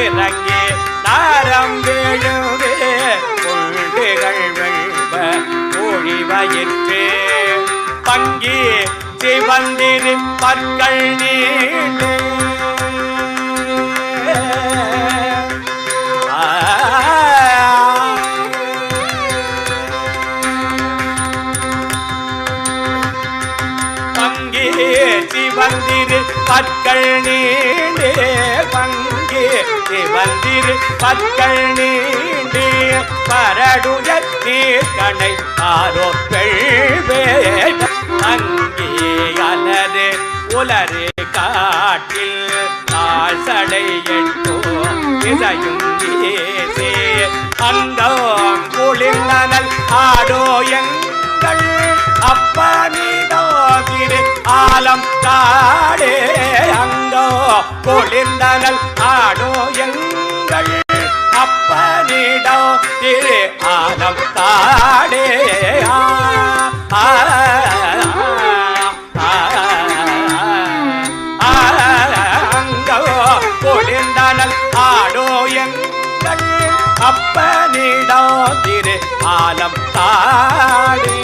இறங்கி நாரம் வேணுவே கொள்கைகள் வெல்வ ஒழிவயிற்று பங்கி சிவந்திரு பற்கள் நீண்டு பங்கி சிவந்திரு பற்கள் நீண்டே சிவந்திரு பக்கள் நீண்டி பரடுய நீர்கணை ஆரோ பெழ்வே அங்கே அலறு உலரு காட்டில் ஆசடை எட்டோ இதையும் வீசே. அங்கம் குளிர்ந்தனல் ஆடோ எங்கள் அப்பனிடோ திரு ஆலம் காடே பொழிந்தனல் ஆடோ எங்கள் அப்பனிடம் திரு ஆனம் தாடே ஆ, ஆ, ஆடோ எங்கள் அப்பனிடம் திரு ஆலம் தாடே